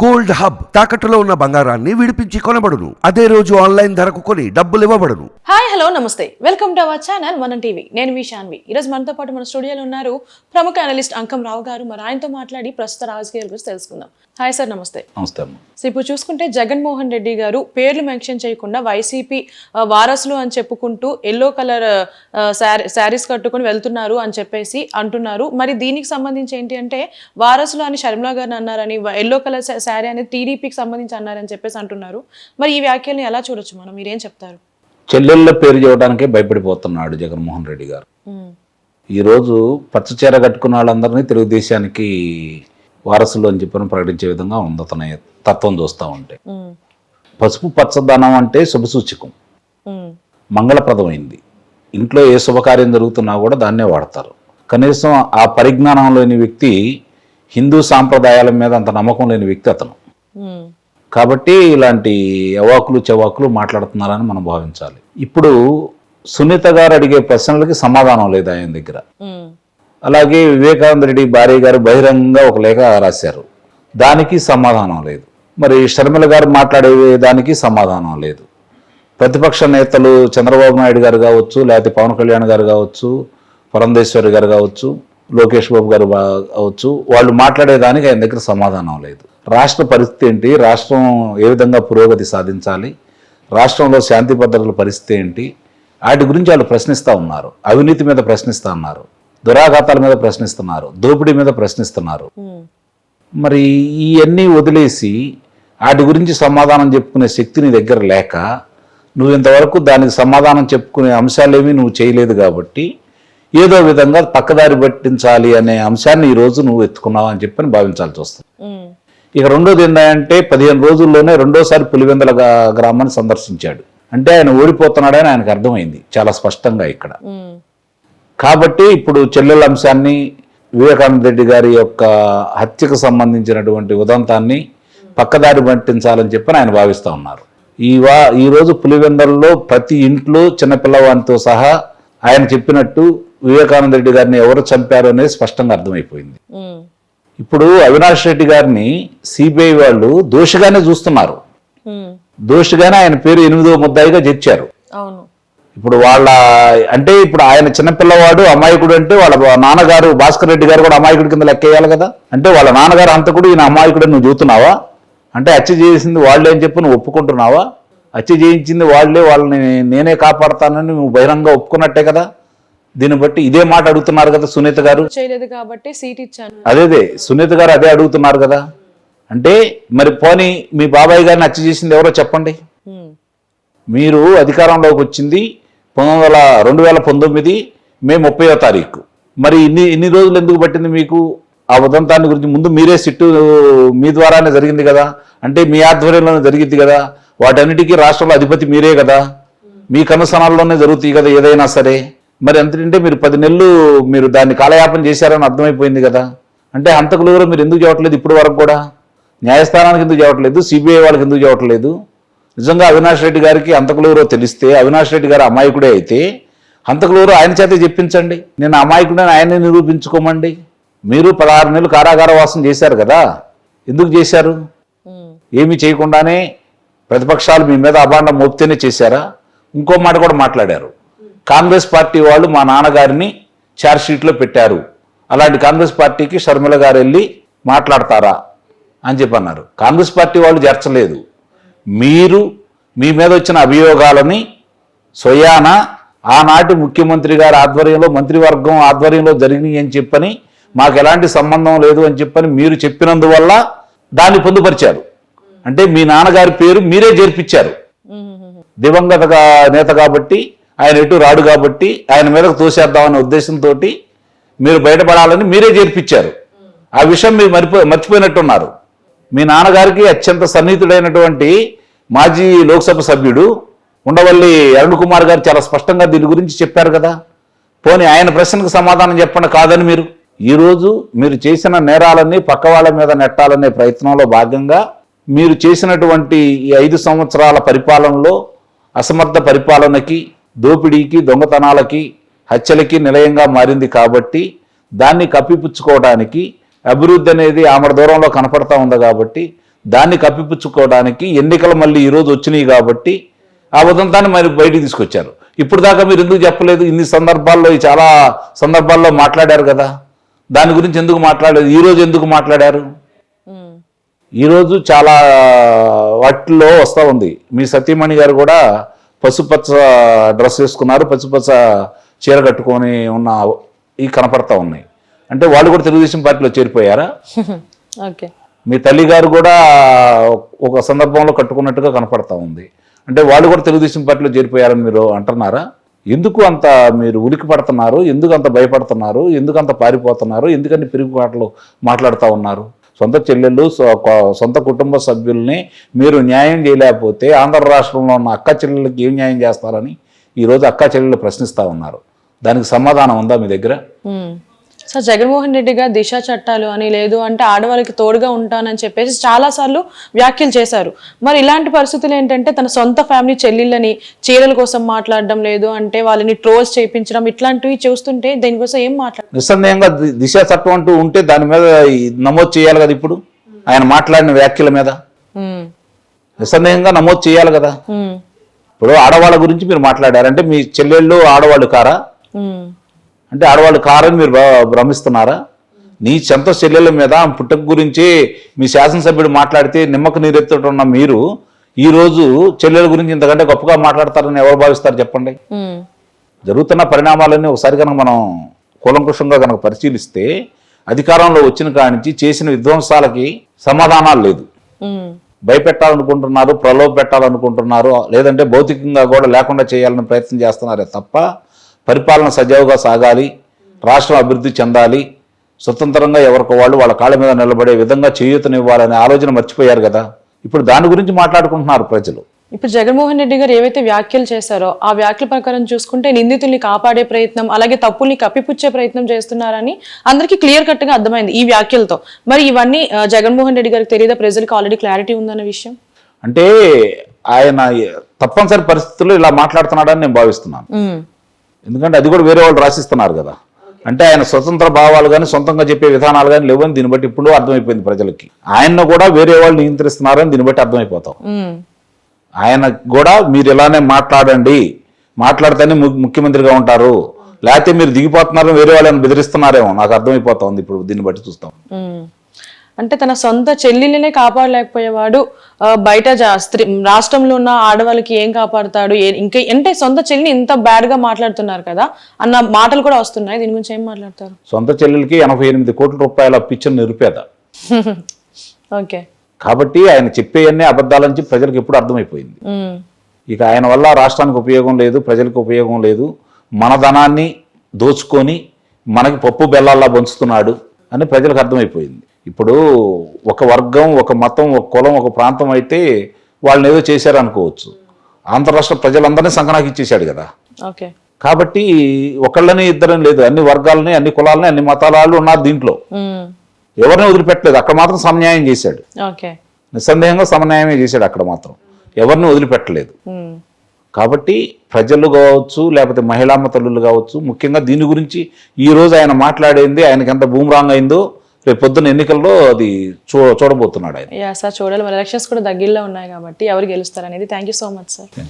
Gold hub తాకట్టులో ఉన్న బంగారాన్ని విడిపించి కొనబడును. అదే రోజు ఆన్లైన్ ధరకు కొని డబ్బులు ఇవ్వబడును. హాయ్ హలో నమస్తే. Welcome to our channel Manam TV. నేను మీ శాన్వి ఈరోజు మనతో పాటు మన స్టూడియోలో ఉన్నారు ప్రముఖ అనలిస్ట్ అంకం రావు గారు. మరి ఆయనతో మాట్లాడి ప్రస్తుత రాజకీయాల గురించి తెలుసుకుందాం. హాయ్ సార్ నమస్తే. నమస్తే సో ఇప్పుడు చూసుకుంటే జగన్మోహన్ రెడ్డి గారు పేర్లు మెన్షన్ చేయకుండా వైసీపీ వారసులు అని చెప్పుకుంటూ ఎల్లో కలర్ శారీస్ కట్టుకొని వెళ్తున్నారు అని చెప్పేసి అంటున్నారు. మరి దీనికి సంబంధించి ఏంటి అంటే వారసులు అని షర్మిలా గారిని అన్నారని ఎల్లో కలర్ శారీ అనేది టీడీపీకి సంబంధించి అన్నారని చెప్పేసి అంటున్నారు. మరి ఈ వ్యాఖ్యల్ని ఎలా చూడొచ్చు మనం? మీరేం చెప్తారు? చెల్లెళ్ళ పేరు చెప్పడానికే భయపడిపోతున్నాడు జగన్మోహన్ రెడ్డి గారు. ఈరోజు పచ్చ చీర కట్టుకున్న వాళ్ళందరినీ తెలుగుదేశానికి వారసులు అని చెప్పని ప్రకటించే విధంగా ఉంది అతని తత్వం చూస్తూ ఉంటే. పసుపు పచ్చదనం అంటే శుభసూచకం. ఉమ్, మంగళప్రదమైంది. ఇంట్లో ఏ శుభకార్యం జరుగుతున్నా కూడా దాన్నే వాడతారు. కనీసం ఆ పరిజ్ఞానం లేని వ్యక్తి హిందూ సాంప్రదాయాల మీద అంత నమ్మకం లేని వ్యక్తి అతను. కాబట్టి ఇలాంటి అవాకులు చెవాకులు మాట్లాడుతున్నారని మనం భావించాలి. ఇప్పుడు సునీత గారు అడిగే ప్రశ్నలకి సమాధానం లేదు ఆయన దగ్గర. అలాగే వివేకానంద రెడ్డి భార్య గారు బహిరంగంగా ఒక లేఖ రాశారు. దానికి సమాధానం లేదు. మరి షర్మిల గారు మాట్లాడే దానికి సమాధానం లేదు. ప్రతిపక్ష నేతలు చంద్రబాబు నాయుడు గారు కావచ్చు లేకపోతే పవన్ కళ్యాణ్ గారు కావచ్చు పురంధేశ్వరి గారు కావచ్చు లోకేష్ బాబు గారు అవచ్చు వాళ్ళు మాట్లాడేదానికి ఆయన దగ్గర సమాధానం లేదు. రాష్ట్ర పరిస్థితి ఏంటి? రాష్ట్రం ఏ విధంగా పురోగతి సాధించాలి? రాష్ట్రంలో శాంతి భద్రతల పరిస్థితి ఏంటి? వాటి గురించి వాళ్ళు ప్రశ్నిస్తూ ఉన్నారు. అవినీతి మీద ప్రశ్నిస్తూ ఉన్నారు. దురాఘాతాల మీద ప్రశ్నిస్తున్నారు. దోపిడీ మీద ప్రశ్నిస్తున్నారు. మరి ఇవన్నీ వదిలేసి వాటి గురించి సమాధానం చెప్పుకునే శక్తి నీ దగ్గర లేక నువ్వు ఇంతవరకు దానికి సమాధానం చెప్పుకునే అంశాలేమీ నువ్వు చేయలేదు కాబట్టి ఏదో విధంగా పక్కదారి పట్టించాలి అనే అంశాన్ని ఈ రోజు నువ్వు ఎత్తుకున్నావు అని చెప్పని భావించాల్సి వస్తుంది. ఇక రెండోది ఏంటంటే పదిహేను రోజుల్లోనే రెండోసారి పులివెందల గ్రామాన్ని సందర్శించాడు. అంటే ఆయన ఓడిపోతున్నాడని ఆయనకు అర్థమైంది చాలా స్పష్టంగా ఇక్కడ. కాబట్టి ఇప్పుడు చెల్లెల అంశాన్ని వివేకానంద రెడ్డి గారి యొక్క హత్యకు సంబంధించినటువంటి ఉదంతాన్ని పక్కదారి పట్టించాలని చెప్పి ఆయన భావిస్తూ ఉన్నారు. ఈ వా ఈ రోజు పులివెందల్లో ప్రతి ఇంట్లో చిన్నపిల్లవానితో సహా ఆయన చెప్పినట్టు వివేకానంద రెడ్డి గారిని ఎవరు చంపారు అనేది స్పష్టంగా అర్థమైపోయింది. ఇప్పుడు అవినాష్ రెడ్డి గారిని సిబిఐ వాళ్ళు దోషిగానే చూస్తున్నారు. దోషిగానే ఆయన పేరు ఎనిమిదో ముద్దాయిగా చేర్చారు అవును. ఇప్పుడు వాళ్ళ అంటే ఇప్పుడు ఆయన చిన్నపిల్లవాడు అమాయకుడు అంటే వాళ్ళ నాన్నగారు భాస్కర్ రెడ్డి గారు కూడా అమాయకుడి కింద లెక్కేయాలి కదా? అంటే వాళ్ళ నాన్నగారు అంతకుడు ఈయన అమాయకుడు నువ్వు చూస్తున్నావా? అంటే హత్య చేసింది వాళ్ళే అని చెప్పి నువ్వు ఒప్పుకుంటున్నావా? హత్య చేయించింది వాళ్ళే వాళ్ళని నేనే కాపాడతానని నువ్వు బహిరంగ ఒప్పుకున్నట్టే కదా? దీన్ని బట్టి ఇదే మాట అడుగుతున్నారు కదా సునీత గారు? చేయలేదు కాబట్టి సీట్ ఇచ్చాను. అదేదే సునీత గారు అదే అడుగుతున్నారు కదా? అంటే మరి పోనీ మీ బాబాయ్ గారిని హత్య చేసింది ఎవరో చెప్పండి. మీరు అధికారంలోకి వచ్చింది పంతొమ్మిది వందల రెండు వేల పంతొమ్మిది మే ముప్పయో తారీఖు. మరి ఇన్ని ఇన్ని రోజులు ఎందుకు పట్టింది మీకు? ఆ ఉదంతాన్ని గురించి ముందు మీరే సిట్టు మీ ద్వారానే జరిగింది కదా? అంటే మీ ఆధ్వర్యంలోనే జరిగింది కదా? వాటన్నిటికీ రాష్ట్రంలో అధిపతి మీరే కదా? మీ కనుసనాల్లోనే జరుగుతాయి కదా ఏదైనా సరే? మరి అంతకంటే మీరు పది నెలలు మీరు దాన్ని కాలయాపన చేశారని అర్థమైపోయింది కదా. అంటే హంతకులు ఎవరో మీరు ఎందుకు చేయట్లేదు ఇప్పటి వరకు కూడా? న్యాయస్థానానికి ఎందుకు చేయట్లేదు సిబిఐ వాళ్ళకి ఎందుకు చేయట్లేదు నిజంగా అవినాష్ రెడ్డి గారికి హంతకులు ఎవరో తెలిస్తే అవినాష్ రెడ్డి గారు అమాయకుడే అయితే హంతకులు ఎవరో ఆయన చేతే చెప్పించండి. నేను అమాయకుడని ఆయన్ని నిరూపించుకోమండి. మీరు పదహారు నెలలు కారాగార వాసం చేశారు కదా. ఎందుకు చేశారు? ఏమీ చేయకుండానే ప్రతిపక్షాలు మీ మీద అభాండం మోపితేనే చేశారా? ఇంకో మాట కూడా మాట్లాడారు. కాంగ్రెస్ పార్టీ వాళ్ళు మా నాన్నగారిని ఛార్జ్ షీట్లో పెట్టారు. అలాంటి కాంగ్రెస్ పార్టీకి షర్మిల గారు వెళ్ళి మాట్లాడతారా అని చెప్పి అన్నారు. కాంగ్రెస్ పార్టీ వాళ్ళు చేర్చలేదు. మీరు మీ మీద వచ్చిన అభియోగాలని స్వయాన ఆనాటి ముఖ్యమంత్రి గారి ఆధ్వర్యంలో మంత్రివర్గం ఆధ్వర్యంలో జరిగినాయి అని చెప్పని మాకు ఎలాంటి సంబంధం లేదు అని చెప్పని మీరు చెప్పినందువల్ల దాన్ని పొందుపరిచారు. అంటే మీ నాన్నగారి పేరు మీరే చేర్పించారు. ఉమ్, దివంగత నేత కాబట్టి ఆయన ఎటు రాడు కాబట్టి ఆయన మీదకు తోసేద్దామనే ఉద్దేశంతో మీరు బయటపడాలని మీరే చేర్పించారు. ఆ విషయం మీరు మరిపో మర్చిపోయినట్టున్నారు. మీ నాన్నగారికి అత్యంత సన్నిహితుడైనటువంటి మాజీ లోక్సభ సభ్యుడు ఉండవల్లి అరుణ్ కుమార్ గారు చాలా స్పష్టంగా దీని గురించి చెప్పారు కదా. పోనీ ఆయన ప్రశ్నకు సమాధానం చెప్పండి కాదని మీరు. ఈరోజు మీరు చేసిన నేరాలన్నీ పక్క వాళ్ళ మీద నెట్టాలనే ప్రయత్నంలో భాగంగా మీరు చేసినటువంటి ఈ ఐదు సంవత్సరాల పరిపాలనలో అసమర్థ పరిపాలనకి దోపిడీకి దొంగతనాలకి హత్యలకి నిలయంగా మారింది కాబట్టి దాన్ని కప్పిపుచ్చుకోవడానికి అభివృద్ధి అనేది ఆమె దూరంలో కనపడతా ఉంది కాబట్టి దాన్ని కప్పిపుచ్చుకోవడానికి ఎన్నికలు మళ్ళీ ఈరోజు వచ్చినాయి కాబట్టి ఆ ఉదంతాన్ని మరి బయటికి తీసుకొచ్చారు. ఇప్పుడు దాకా మీరు ఎందుకు చెప్పలేదు? ఇన్ని సందర్భాల్లో చాలా సందర్భాల్లో మాట్లాడారు కదా. దాని గురించి ఎందుకు మాట్లాడలేదు? ఈ రోజు ఎందుకు మాట్లాడారు? ఈరోజు చాలా వాటిల్లో వస్తూ ఉంది. మీ సతీమణి గారు కూడా పసుపచ్చ డ్రెస్ వేసుకున్నారు పసుపచ్చ చీర కట్టుకొని ఉన్న ఈ కనపడతా ఉన్నాయి. అంటే వాళ్ళు కూడా తెలుగుదేశం పార్టీలో చేరిపోయారా? మీ తల్లి గారు కూడా ఒక సందర్భంలో కట్టుకున్నట్టుగా కనపడతా ఉంది. అంటే వాళ్ళు కూడా తెలుగుదేశం పార్టీలో చేరిపోయారని మీరు అంటున్నారా? ఎందుకు అంత మీరు ఉలికి పడుతున్నారు? ఎందుకు అంత భయపడుతున్నారు? ఎందుకు అంత పారిపోతున్నారు? ఎందుకని పిరుగుబాటలు మాట్లాడుతూ ఉన్నారు? సొంత చెల్లెళ్ళు సొంత కుటుంబ సభ్యుల్ని మీరు న్యాయం చేయలేకపోతే ఆంధ్ర రాష్ట్రంలో ఉన్న అక్క చెల్లెళ్ళకి ఏం న్యాయం చేస్తారని ఈరోజు అక్క చెల్లెళ్ళు ప్రశ్నిస్తూ ఉన్నారు. దానికి సమాధానం ఉందా మీ దగ్గర? సార్ జగన్మోహన్ రెడ్డి గారు దిశ చట్టాలు అని లేదు అంటే ఆడవాళ్ళకి తోడుగా ఉంటానని చెప్పేసి చాలా సార్లు వ్యాఖ్యలు చేశారు. మరి ఇలాంటి పరిస్థితులు ఏంటంటే తన సొంత ఫ్యామిలీ చెల్లెళ్ళని చీరల కోసం మాట్లాడడం లేదు అంటే వాళ్ళని ట్రోల్స్ చేయించడం ఇట్లాంటివి చూస్తుంటే దీనికోసం ఏం మాట్లాడ? నిస్సందేహంగా దిశ చట్టం అంటూ ఉంటే దాని మీద నమోదు చేయాలి కదా ఇప్పుడు? ఆయన మాట్లాడిన వ్యాఖ్యల మీద? నిస్సందేహంగా నమోదు చేయాలి కదా? ఇప్పుడు ఆడవాళ్ళ గురించి మీరు మాట్లాడారు. అంటే మీ చెల్లెళ్ళు ఆడవాళ్ళు కారా? అంటే ఆడవాళ్ళు కారని మీరు భ్ర- భ్రమిస్తున్నారా? నీ సొంత చెల్లెల మీద పుట్టక గురించి మీ శాసనసభ్యుడు మాట్లాడితే నిమ్మకు నీరెత్తుతున్న మీరు ఈ రోజు చెల్లెల గురించి ఇంతకంటే గొప్పగా మాట్లాడతారని ఎవరు భావిస్తారు చెప్పండి? జరుగుతున్న పరిణామాలన్నీ ఒకసారి కనుక మనం కూలంకుషంగా కనుక పరిశీలిస్తే అధికారంలో వచ్చిన కానించి చేసిన విధ్వంసాలకి సమాధానాలు లేదు. భయపెట్టాలనుకుంటున్నారు ప్రలోభ పెట్టాలనుకుంటున్నారు లేదంటే భౌతికంగా కూడా లేకుండా చేయాలని ప్రయత్నం చేస్తున్నారే తప్ప పరిపాలన సజావుగా సాగాలి రాష్ట్రం అభివృద్ధి చెందాలి స్వతంత్రంగా ఎవరికి వాళ్ళు వాళ్ళ కాళ్ళ మీద నిలబడే విధంగా చేయూతనివ్వాలనే ఆలోచన మర్చిపోయారు కదా. ఇప్పుడు దాని గురించి మాట్లాడుకుంటున్నారు ప్రజలు. ఇప్పుడు జగన్మోహన్ రెడ్డి గారు ఏవైతే వ్యాఖ్యలు చేశారో ఆ వ్యాఖ్యల ప్రకారం చూసుకుంటే నిందితుల్ని కాపాడే ప్రయత్నం అలాగే తప్పుల్ని కప్పిపుచ్చే ప్రయత్నం చేస్తున్నారని అందరికీ క్లియర్ కట్గా అర్థమైంది ఈ వ్యాఖ్యలతో. మరి ఇవన్నీ జగన్మోహన్ రెడ్డి గారికి తెలియదా? ప్రజలకు ఆల్రెడీ క్లారిటీ ఉందన్న విషయం? అంటే ఆయన తప్పనిసరి పరిస్థితుల్లో ఇలా మాట్లాడుతున్నాడని నేను భావిస్తున్నాను. ఎందుకంటే అది కూడా వేరే వాళ్ళు రాసిస్తున్నారు కదా. అంటే ఆయన స్వతంత్ర భావాలు కానీ సొంతంగా చెప్పే విధానాలు కానీ లేవని దీన్ని బట్టి ఇప్పుడు అర్థమైపోయింది ప్రజలకి. ఆయన్ను కూడా వేరే వాళ్ళు నియంత్రిస్తున్నారని దీన్ని బట్టి అర్థమైపోతాం. ఆయన కూడా మీరు ఇలానే మాట్లాడండి మాట్లాడితేనే ముఖ్యమంత్రిగా ఉంటారు. లేకపోతే మీరు దిగిపోతున్నారని వేరే వాళ్ళని బెదిరిస్తున్నారేమో. నాకు అర్థమైపోతా ఉంది ఇప్పుడు దీన్ని బట్టి చూస్తాం. అంటే తన సొంత చెల్లెల్ని కాపాడలేకపోయేవాడు బయట జా- స్త్రీ రాష్ట్రంలో ఉన్న ఆడవాళ్ళకి ఏం కాపాడుతాడు ఇంకా అంటే సొంత చెల్లిని ఇంత బ్యాడ్గా మాట్లాడుతున్నారు కదా అన్న మాటలు కూడా వస్తున్నాయి. దీని గురించి ఏం మాట్లాడతారు? సొంత చెల్లెలకి ఎనభై ఎనిమిది కోట్ల రూపాయల పిచ్చర్ నిరుపేద. ఓకే. కాబట్టి ఆయన చెప్పేయన్నీ అబద్ధాలని చెప్పి ప్రజలకు ఎప్పుడు అర్థమైపోయింది. ఇక ఆయన వల్ల రాష్ట్రానికి ఉపయోగం లేదు ప్రజలకు ఉపయోగం లేదు. మన ధనాన్ని దోచుకొని మనకి పప్పు బెల్లాల్లా పంచుతున్నాడు అని ప్రజలకు అర్థమైపోయింది. ఇప్పుడు ఒక వర్గం ఒక మతం ఒక కులం ఒక ప్రాంతం అయితే వాళ్ళని ఏదో చేశారు అనుకోవచ్చు. ఆంధ్ర రాష్ట్ర ప్రజలందరినీ సంకనాకి ఇచ్చేశాడు కదా. కాబట్టి ఒకళ్ళని ఇద్దరని లేదు. అన్ని వర్గాలని అన్ని కులాలని అన్ని మతాల వాళ్ళు ఉన్నారు దీంట్లో. ఎవరిని వదిలిపెట్టలేదు. అక్కడ మాత్రం సమన్యాయం చేశాడు. నిస్సందేహంగా సమన్యాయమే చేశాడు అక్కడ మాత్రం. ఎవరిని వదిలిపెట్టలేదు. కాబట్టి ప్రజలు కావచ్చు లేకపోతే మహిళామ్మ తల్లులు కావచ్చు ముఖ్యంగా దీని గురించి ఈ రోజు ఆయన మాట్లాడేంది ఆయనకి ఎంత బూమరాంగ్ అయిందో రేపు పొద్దున్న ఎన్నికల్లో అది చూ చూడబోతున్నాడు ఆయన. యా సార్ చూడాలి. మన ఎలక్షన్స్ కూడా దగ్గరలో ఉన్నాయి కాబట్టి ఎవరు గెలుస్తారు అనేది thank you so much sir you.